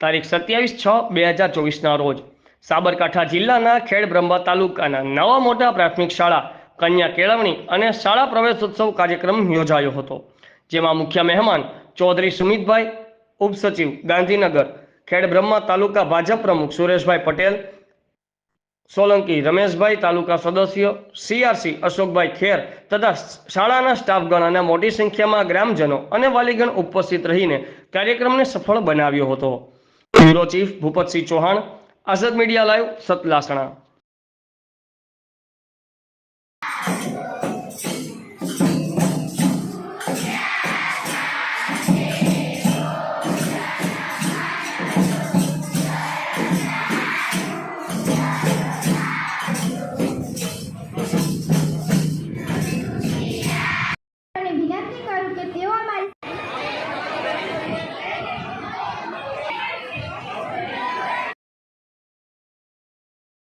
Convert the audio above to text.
તારીખ સત્યાવીસ છ, બે હજાર ચોવીસના રોજ. સાબરકાંઠા જિલ્લાના ખેડ બ્રહ્મા તાલુકાના નવા મોટા પ્રાથમિક શાળા, કન્યા કેળવણી અને શાળા પ્રવેશોત્સવ કાર્યક્રમ યોજાયો હતો, જેમાં મુખ્ય મહેમાન ચૌધરી સુમિતભાઈ, ઉપસચિવ ગાંધીનગર ખેડ બ્રહ્મા તાલુકા ભાજપ પ્રમુખ સુરેશભાઈ પટેલ, સોલંકી રમેશભાઈ તાલુકા સદસ્ય, સીઆરસી અશોકભાઈ ખેર તથા શાળાના સ્ટાફગણ અને મોટી સંખ્યામાં ગ્રામજનો અને વાલીગણ ઉપસ્થિત રહીને કાર્યક્રમને સફળ બનાવ્યો હતો. Bureau chief Bhupatsinh Chauhan Azad media live Satlasana.